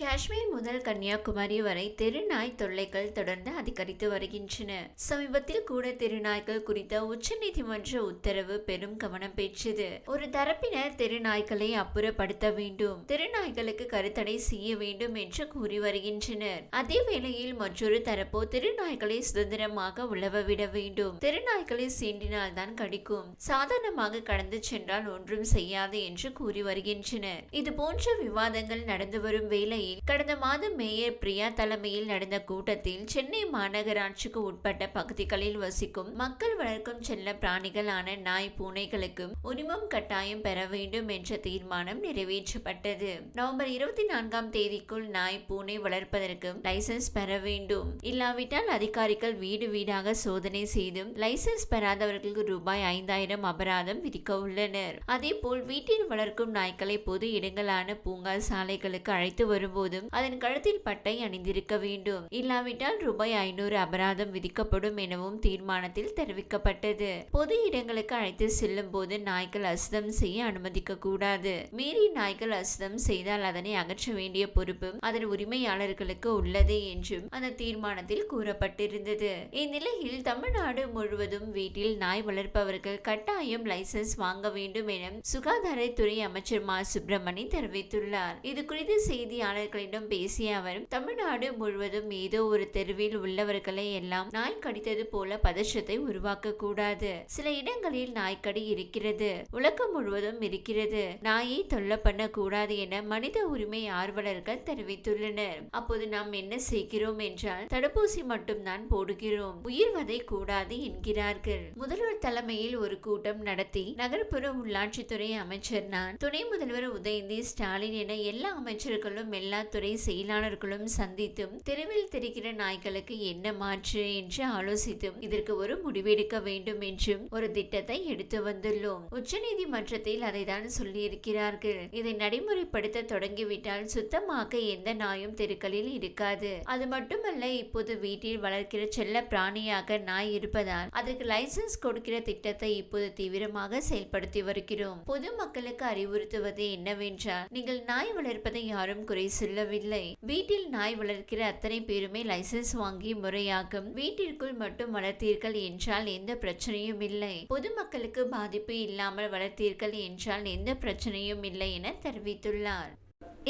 காஷ்மீர் முதல் கன்னியாகுமரி வரை தெருநாய் தொல்லைகள் தொடர்ந்து அதிகரித்து வருகின்றன. சமீபத்தில் கூட தெருநாய்கள் குறித்த உச்சநீதிமன்ற உத்தரவு பெரும் கவனம் பெற்றது. ஒரு தரப்பினர் தெருநாய்களை அப்புறப்படுத்த வேண்டும் தெருநாய்களுக்கு கருத்தடை செய்ய வேண்டும் என்று கூறி வருகின்றனர். அதே வேளையில் மற்றொரு தரப்போ தெருநாய்களை சுதந்திரமாக உழவ விட வேண்டும். தெருநாய்களை சீண்டினால் தான் கடிக்கும். சாதாரணமாக கடந்து சென்றால் ஒன்றும் செய்யாது என்று கூறி வருகின்றனர். இது போன்ற விவாதங்கள் நடந்து வரும் வேளையில் கடந்த மாதம் மேயர் பிரியா தலைமையில் நடந்த கூட்டத்தில் சென்னை மாநகராட்சிக்கு உட்பட்ட பகுதிகளில் வசிக்கும் மக்கள் வளர்க்கும் செல்ல பிராணிகளான நாய் பூனைகளுக்கும் உரிமம் கட்டாயம் பெற வேண்டும் என்ற தீர்மானம் நிறைவேற்றப்பட்டது. நவம்பர் இருபத்தி நான்காம் தேதிக்குள் நாய் பூனை வளர்ப்பதற்கும் லைசன்ஸ் பெற வேண்டும். இல்லாவிட்டால் அதிகாரிகள் வீடு வீடாக சோதனை செய்தும் லைசன்ஸ் பெறாதவர்களுக்கு ரூபாய் ஐந்தாயிரம் அபராதம் விதிக்க உள்ளனர். அதேபோல் வீட்டில் வளர்க்கும் நாய்களை பொது இடங்களான பூங்கா சாலைகளுக்கு அழைத்து வரும் வரும்போதும் அதன் கழுத்தில் பட்டை அணிந்திருக்க வேண்டும். இல்லாவிட்டால் ரூபாய் ஐநூறு அபராதம் விதிக்கப்படும் எனவும் தீர்மானத்தில் தெரிவிக்கப்பட்டது. பொது இடங்களுக்கு அழைத்து செல்லும் போது நாய்கள் அசுதம் செய்ய அனுமதிக்க கூடாது. மீறி நாய்கள் அசுதம் செய்தால் அதனை அகற்ற வேண்டிய பொறுப்பும் அதன் உரிமையாளர்களுக்கு உள்ளது என்றும் அந்த தீர்மானத்தில் கூறப்பட்டிருந்தது. இந்நிலையில் தமிழ்நாடு முழுவதும் வீட்டில் நாய் வளர்ப்பவர்கள் கட்டாயம் லைசன்ஸ் வாங்க வேண்டும் என சுகாதாரத்துறை அமைச்சர் மா. சுப்பிரமணி தெரிவித்துள்ளார். இது குறித்து செய்தியாளர் செய்தியாளர்களிடம் பேசிய அவர் தமிழ்நாடு முழுவதும் ஏதோ ஒரு தெருவில் உள்ளவர்களை எல்லாம் நாய் கடித்தது போல பதற்றத்தை உருவாக்க கூடாது சில இடங்களில் நாய்க்கடி இருக்கிறது. உலகம் முழுவதும் இருக்கிறது. நாயை தொல்லை பண்ண கூடாது என மனித உரிமை ஆர்வலர்கள் தெரிவித்துள்ளனர். அப்போது நாம் என்ன செய்கிறோம் என்றால் தடுப்பூசி மட்டும்தான் போடுகிறோம். உயிர்வதை கூடாது என்கிறார்கள். முதல்வர் தலைமையில் ஒரு கூட்டம் நடத்தி நகர்ப்புற உள்ளாட்சித்துறை அமைச்சர் நான் துணை முதல்வர் உதயநிதி ஸ்டாலின் என எல்லா அமைச்சர்களும் எல்லா துறை செயலாளர்களும் சந்தித்தும் தெருவில் தெரிகிற நாய்களுக்கு என்ன மாற்று என்று ஆலோசித்தும் இதற்கு ஒரு முடிவெடுக்க வேண்டும் என்றும் ஒரு திட்டத்தை எடுத்து வந்துள்ளோம். உச்சநீதிமன்றத்தில் அதை தான் சொல்லியிருக்கிறார்கள். இதை நடைமுறைப்படுத்த தொடங்கிவிட்டால் சுத்தமாக எந்த நாயும் தெருக்களில் இருக்காது. அது மட்டுமல்ல இப்போது வீட்டில் வளர்க்கிற செல்ல பிராணியாக நாய் இருப்பதால் அதற்கு லைசன்ஸ் கொடுக்கிற திட்டத்தை இப்போது தீவிரமாக செயல்படுத்தி வருகிறோம். பொதுமக்களுக்கு அறிவுறுத்துவது என்னவென்றால் நீங்கள் நாய் வளர்ப்பதை யாரும் குறை செல்லவில்லை. வீட்டில் நாய் வளர்க்கிற அத்தனை பேருமே லைசன்ஸ் வாங்கி முறையாகும் வீட்டிற்குள் மட்டும் வளர்த்தீர்கள் என்றால் எந்த பிரச்சனையும் இல்லை. பொதுமக்களுக்கு பாதிப்பு இல்லாமல் வளர்த்தீர்கள் என்றால் எந்த பிரச்சனையும் இல்லை என தெரிவித்துள்ளார்.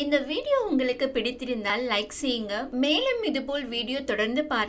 இந்த வீடியோ உங்களுக்கு பிடித்திருந்தால் லைக் செய்யுங்க. மேலும் இதுபோல் வீடியோ தொடர்ந்து பார்க்க